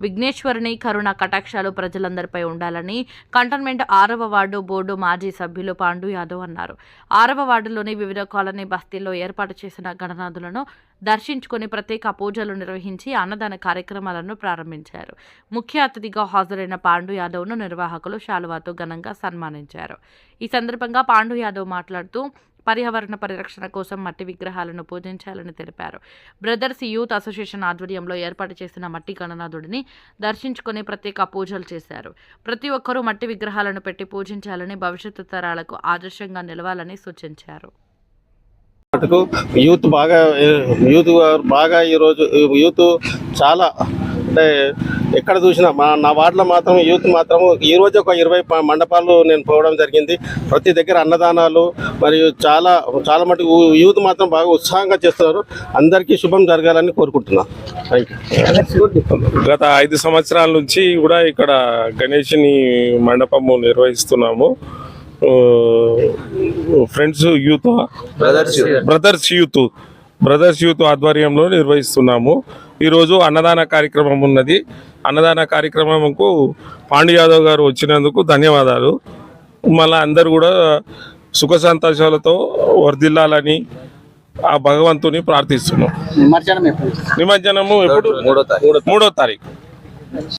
విఘ్నేశ్వరుని కరుణ కటాక్షాలు ప్రజలందరిపై ఉండాలని కంటోన్మెంట్ ఆరవ వార్డు బోర్డు మాజీ సభ్యులు పాండు యాదవ్ అన్నారు. ఆరవ వార్డులోని వివిధ కాలనీ బస్తీల్లో ఏర్పాటు చేసిన గణనాథులను దర్శించుకుని ప్రత్యేక పూజలు నిర్వహించి అన్నదాన కార్యక్రమాలను ప్రారంభించారు. ముఖ్య అతిథిగా హాజరైన పాండు యాదవ్ను నిర్వాహకులు శాలువాతో ఘనంగా సన్మానించారు. ఈ సందర్భంగా పాండు యాదవ్ మాట్లాడుతూ పర్యావరణ పరిరక్షణ కోసం మట్టి విగ్రహాలను పూజించాలని తెలిపారు. బ్రదర్స్ యూత్ అసోసియేషన్ ఆధ్వర్యంలో ఏర్పాటు చేసిన మట్టి గణనాథుడిని దర్శించుకుని ప్రత్యేక పూజలు చేశారు. ప్రతి ఒక్కరూ మట్టి విగ్రహాలను పెట్టి పూజించాలని భవిష్యత్తు తరాలకు ఆదర్శంగా నిలవాలని సూచించారు. మటుకు యూత్ బాగా యూత్ బాగా ఈరోజు యూత్ చాలా అంటే ఎక్కడ చూసినా మా నా వార్డులో మాత్రం యూత్ మాత్రం ఈ రోజు ఒక ఇరవై మండపాలు నేను పోవడం జరిగింది. ప్రతి దగ్గర అన్నదానాలు మరియు చాలా చాలా మటుకు యూత్ మాత్రం బాగా ఉత్సాహంగా చేస్తున్నారు. అందరికీ శుభం జరగాలని కోరుకుంటున్నాను థ్యాంక్ యూ గత ఐదు సంవత్సరాల నుంచి కూడా ఇక్కడ గణేష్ని మండపము నిర్వహిస్తున్నాము. Friends youth brothers youth. Brothers youth ఆధ్వర్యంలో నిర్వహిస్తున్నాము. ఈరోజు అన్నదాన కార్యక్రమం ఉన్నది. అన్నదాన కార్యక్రమంకు పాండు యాదవ్ గారు వచ్చినందుకు ధన్యవాదాలు. మళ్ళీ అందరు కూడా సుఖ సంతోషాలతో వర్ధిల్లాలని ఆ భగవంతుని ప్రార్థిస్తున్నాం. నిమజ్జనము ఎప్పుడు? మూడో తారీఖు.